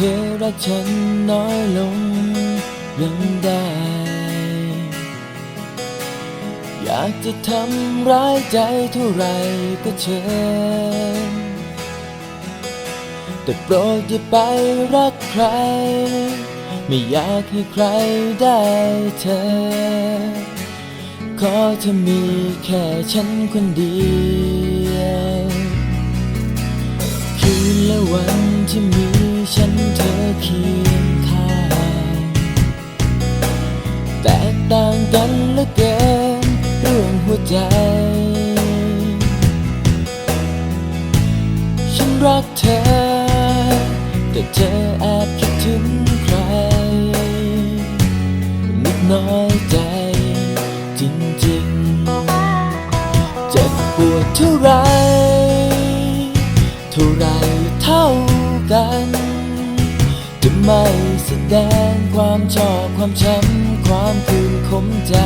ธอรักฉันน้อยลงยังได้ อยากจะทำร้ายใจเท่าไรก็เชิญ แต่โปรดอย่าไปรักใคร ไม่อยากให้ใครได้เธอ ขอเธอมีแค่ฉันคนเดียว คืนและวันที่มี ฉันเธอเคียงข้างแตกต่างกันเหลือเกินเรื่องหัวใจ ฉันรักเธอ แต่เธอแอบคิดถึงใครนิดน้อยใจจริงๆ เจ็บปวดเท่าไร เท่าไรเท่ากัน ไม่แสดงความชอบความช้ำความคืนขมใจ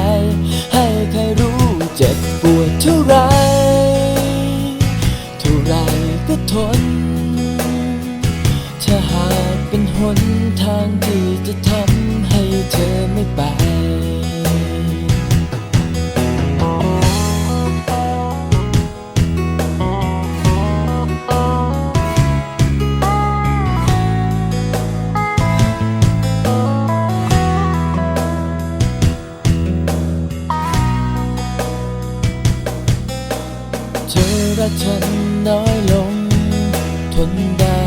ให้ใครรู้เจ็บปวดเท่าไรเท่าไรก็ทน ถ้าหากเป็นหนทางที่จะทำ รักฉันน้อยลง ทนได้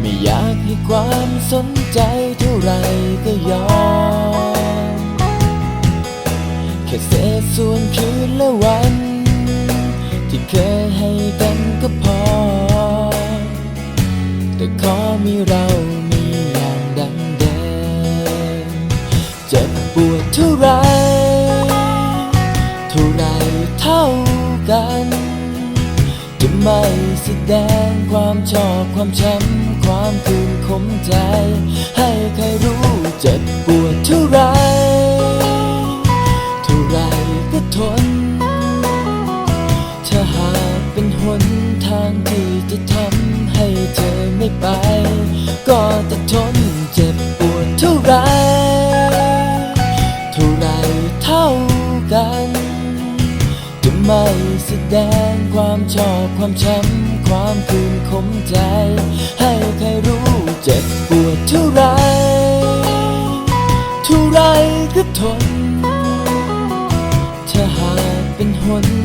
ไม่อยากให้ความสนใจเท่าไรก็ยอมแค่เศษส่วนคืนและวัน ที่เคยให้กันก็พอ แต่ขอมีเรา เท่าเท่ากัน จะไม่แสดงความชอบความช้ำความคืนคมใจ ให้ใครรู้เจ็บปวดเท่าไรเท่าไรก็ทน ถ้าหากเป็นหนทางที่จะทำให้เธอไม่ไป ก็จะทนเจ็บปวดเท่าไรเท่าไรเท่ากัน ม่แสดงความชอบความช้ำความคืนขมใจ ให้ใครรู้เจ็บปวดเท่าไรเท่าไรก็ทนถ้าหากเป็นหน